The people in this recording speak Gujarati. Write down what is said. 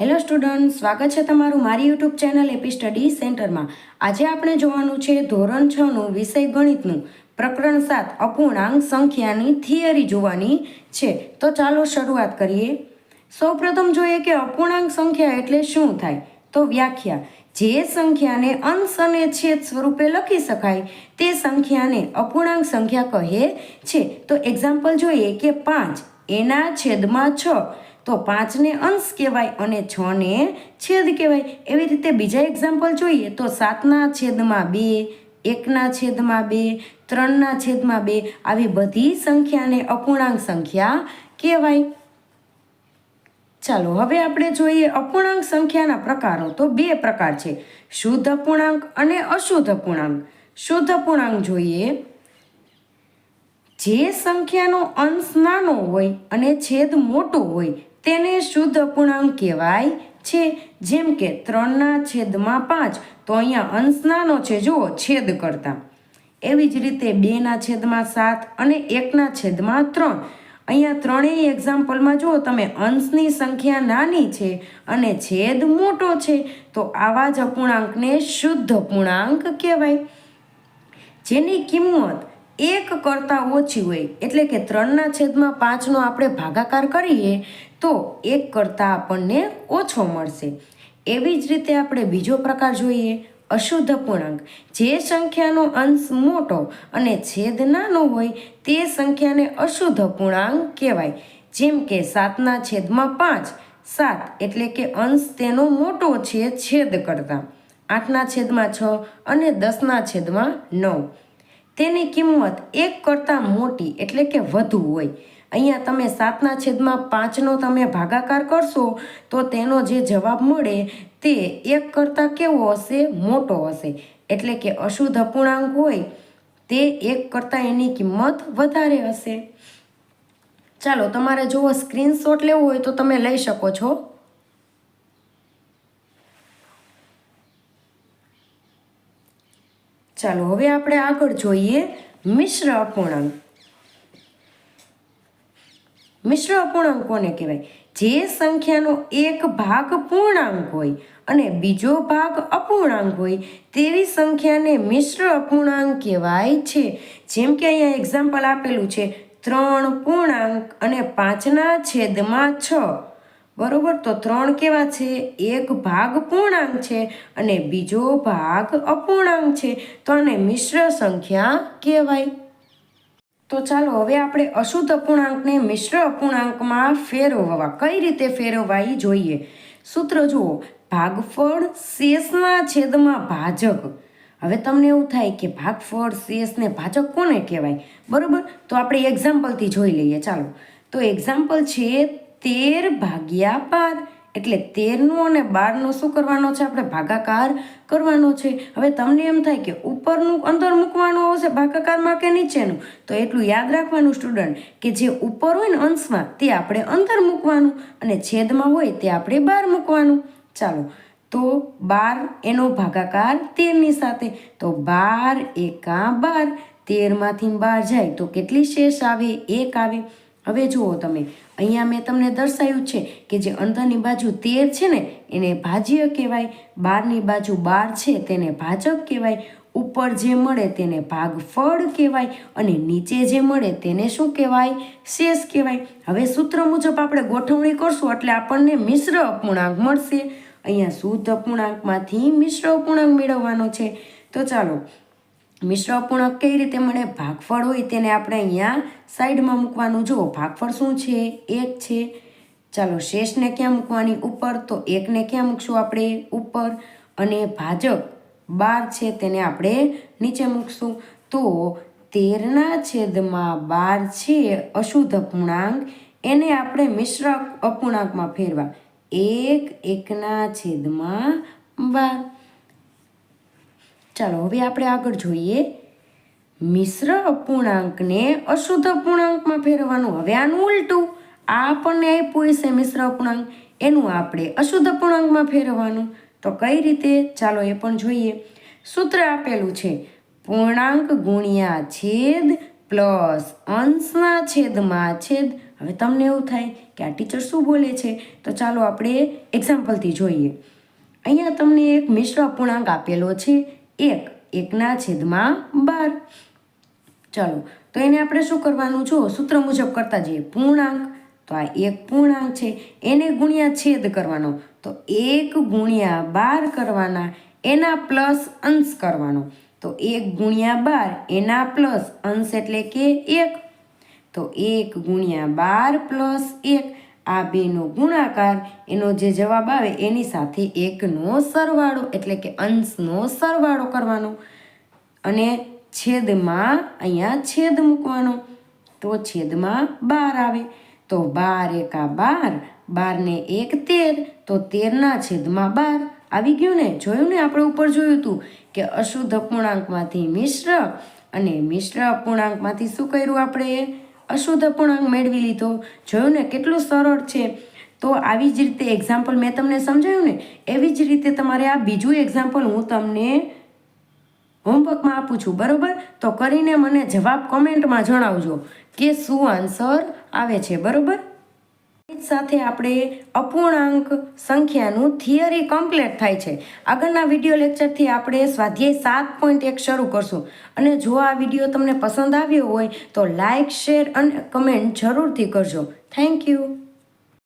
હેલો સ્ટુડન્ટ, સ્વાગત છે તમારું મારી યુટ્યુબ ચેનલ એપી સ્ટડી સેન્ટરમાં. આજે આપણે જોવાનું છે ધોરણ છનું વિષય ગણિતનું. પ્રકરણ સાત, અપૂર્ણાંક સંખ્યાની થિયરી જોવાની છે. તો ચાલો શરૂઆત કરીએ. સૌપ્રથમ જોઈએ કે અપૂર્ણાંક સંખ્યા એટલે શું થાય? તો વ્યાખ્યા, જે સંખ્યાને અંશ અને છેદ સ્વરૂપે લખી શકાય, તે સંખ્યાને અપૂર્ણાંક સંખ્યા કહે છે. તો એક્ઝામ્પલ જોઈએ કે પાંચ, એના છેદમાં છ. તો પાંચને અંશ કહેવાય અને છને છેદ કહેવાય. એવી રીતે બીજા એક્ઝામ્પલ જોઈએ તો સાતના છેદમાં બે, એકના છેદમાં બે, ત્રણના છેદમાં બે આવી બધી સંખ્યાને અપૂર્ણાંક સંખ્યા કહેવાય. ચાલો હવે આપણે જોઈએ અપૂર્ણાંક સંખ્યાના પ્રકારો. તો બે પ્રકાર છે. શુદ્ધ અપૂર્ણાંક અને અશુદ્ધ અપૂર્ણાંક. શુદ્ધ અપૂર્ણાંક જોઈએ. જે સંખ્યાનો અંશ નાનો હોય અને છેદ મોટો હોય તેને શુદ્ધ અપૂર્ણાંક કહેવાય છે. જેમ કે ત્રણના છેદમાં પાંચ, તો અહીંયા અંશ નાનો છે, જુઓ, છેદ કરતા. એવી જ રીતે બેના છેદમાં સાત અને એકના છેદમાં ત્રણ. અહીંયા ત્રણેય એક્ઝામ્પલમાં જુઓ, તમે અંશની સંખ્યા નાની છે અને છેદ મોટો છે, તો આવા જ અપૂર્ણાંકને શુદ્ધ અપૂર્ણાંક કહેવાય. જેની કિંમત એક કરતાં ઓછી હોય, એટલે કે ત્રણના છેદમાં પાંચનો આપણે ભાગાકાર કરીએ, તો એક કરતાં આપણને ઓછો મળશે. એવી જ રીતે આપણે બીજો પ્રકાર જોઈએ, અશુદ્ધ પૂર્ણાંક. જે સંખ્યાનો અંશ મોટો અને છેદ નાનો હોય, તે સંખ્યાને અશુદ્ધ પૂર્ણાંક કહેવાય. જેમ કે સાતના છેદમાં પાંચ, સાત એટલે કે અંશ તેનો મોટો છે છેદ કરતાં. આઠના છેદમાં છ અને દસના છેદમાં નવ. તેની કિંમત એક કરતાં મોટી એટલે કે વધુ હોય. અહીંયા તમે સાતના છેદમાં પાંચનો તમે ભાગાકાર કરશો, તો તેનો જે જવાબ મળે તે એક કરતાં કેવો હશે? મોટો હશે. એટલે કે અશુદ્ધ અપૂર્ણાંક હોય, તે એક કરતાં એની કિંમત વધારે હશે. ચાલો, તમારે જો સ્ક્રીનશોટ લેવો હોય તો તમે લઈ શકો છો. ચાલો, હવે આપણે આગળ જોઈએ મિશ્ર અપૂર્ણાંક. મિશ્ર અપૂર્ણાંક કોને કહેવાય? જે સંખ્યાનો એક ભાગ પૂર્ણાંક હોય અને બીજો ભાગ અપૂર્ણાંક હોય, તેવી સંખ્યાને મિશ્ર અપૂર્ણાંક કહેવાય છે. જેમ કે અહીંયા એક્ઝામ્પલ આપેલું છે, ત્રણ પૂર્ણાંક અને પાંચના છેદમાં છ. બરોબર? તો ત્રણ કેવા છે? એક ભાગ પૂર્ણાંક છે અને બીજો ભાગ અપૂર્ણાંક છે. તો આને મિશ્ર સંખ્યા કહેવાય. તો ચાલો, હવે આપણે અશુદ્ધ અપૂર્ણાંકને મિશ્ર અપૂર્ણાંકમાં ફેરવવા, કઈ રીતે ફેરવવા જોઈએ? સૂત્ર જુઓ, ભાગફળ શેષના છેદમાં ભાજક. હવે તમને એવું થાય કે ભાગફળ શેષને ભાજક કોને કહેવાય? બરોબર? તો આપણે એક્ઝામ્પલથી જોઈ લઈએ. ચાલો. તો એક્ઝામ્પલ છે તેર ભાગ્યા બાર. એટલે તેરનું અને બારનો શું કરવાનો છે? આપણે ભાગાકાર કરવાનો છે. હવે તમને એમ થાય કે ઉપરનું અંદર મૂકવાનું આવશે ભાગાકારમાં કે નીચેનું? તો એટલું યાદ રાખવાનું સ્ટુડન્ટ કે જે ઉપર હોય ને અંશમાં, તે આપણે અંદર મૂકવાનું અને છેદમાં હોય તે આપણે બહાર મૂકવાનું. ચાલો, તો બાર એનો ભાગાકાર તેરની સાથે. તો બાર એકા બાર. તેરમાંથી બાર જાય તો કેટલી શેષ આવે? એક આવે. હવે જુઓ તમે, અહીંયા મેં તમને દર્શાવ્યું છે કે જે અંદરની બાજુ તેર છે ને, એને ભાજ્ય કહેવાય બહારની બાજુ બાર છે તેને ભાજક કહેવાય, ઉપર જે મળે તેને ભાગફળ કહેવાય, અને નીચે જે મળે તેને શું કહેવાય? શેષ કહેવાય. હવે સૂત્ર મુજબ આપણે ગોઠવણી કરશું, એટલે આપણને મિશ્ર અપૂર્ણાંક મળશે. અહીંયા શુદ્ધ અપૂર્ણાંકમાંથી મિશ્ર અપૂર્ણાંક મેળવવાનો છે. તો ચાલો મિશ્ર અપૂર્ણાંક કઈ રીતે મળે? ભાગફળ હોય તેને આપણે અહીંયા સાઈડમાં મૂકવાનું. જુઓ, ભાગફળ શું છે? એક છે. ચાલો, શેષને ક્યાં મૂકવાની? ઉપર. તો એકને ક્યાં મૂકશું આપણે? ઉપર. અને ભાજક બાર છે, તેને આપણે નીચે મૂકશું. તો તેરના છેદમાં બાર છે અશુદ્ધ અપૂર્ણાંક. એને આપણે મિશ્ર અપૂર્ણાંકમાં ફેરવા. એક, એકના છેદમાં બાર. ચાલો હવે આપણે આગળ જોઈએ. મિશ્ર અપૂર્ણાંકને અશુદ્ધ અપૂર્ણાંકમાં ફેરવવાનું. હવે આનું ઉલટું. આ આપણને આપ્યું હશે મિશ્ર અપૂર્ણાંક. એનું આપણે અશુદ્ધ અપૂર્ણાંકમાં ફેરવવાનું. તો કઈ રીતે? ચાલો એ પણ જોઈએ. સૂત્ર આપેલું છે. પૂર્ણાંક ગુણ્યા છેદ પ્લસ અંશના છેદમાં છેદ. હવે તમને એવું થાય કે આ ટીચર શું બોલે છે? તો ચાલો આપણે એક્ઝામ્પલથી જોઈએ. અહીંયા તમને એક મિશ્ર અપૂર્ણાંક આપેલો છે. એક, એકના છેદમાં બાર. ચાલો, તો એને આપણે શું કરવાનું? જો સૂત્ર મુજબ કરતા જઈએ. પૂર્ણાંક, તો આ એક પૂર્ણાંક છે. એને ગુણ્યા છેદ કરવાનો. તો એક ગુણ્યા બાર કરવાના, એના પ્લસ અંશ કરવાનો. તો એક ગુણ્યા બાર, એના પ્લસ અંશ એટલે કે એક. તો એક ગુણ્યા બાર પ્લસ એક આ બેનો ગુણાકાર, એનો જે જવાબ આવે એની સાથે એકનો સરવાળો, એટલે કે અંશનો સરવાળો કરવાનો. અને છેદમાં અહીંયા છેદ મૂકવાનો. તો છેદમાં બાર આવે. તો બાર એકા બાર, બારને એક તેર, તો તેરના છેદમાં બાર. આવી ગયું ને? જોયું ને આપણે ઉપર જોયું હતું કે અશુદ્ધ અપૂર્ણાંકમાંથી મિશ્ર અને મિશ્ર અપૂર્ણાંકમાંથી શું કર્યું આપણે? અશુદ્ધ અપૂર્ણાંક મેળવી લીધો. જોયું ને કેટલું સરળ છે. તો આવી જ રીતે એક્ઝામ્પલ મેં તમને સમજાયું ને, એવી જ રીતે તમારે આ બીજું એક્ઝામ્પલ હું તમને હોમવર્કમાં આપું છું, બરાબર? તો કરીને મને જવાબ કોમેન્ટમાં જણાવજો કે શું આન્સર આવે છે, બરોબર? સાથે આપણે અપૂર્ણાંક સંખ્યાનું થિયરી કમ્પ્લીટ થાય છે. આગળના વીડિયો લેક્ચરથી આપણે સ્વાધ્યાય સાત પોઈન્ટ એક શરૂ કરશું. અને જો આ વીડિયો તમને પસંદ આવ્યો હોય તો લાઇક શેર અને કમેન્ટ જરૂરથી કરજો. Thank you.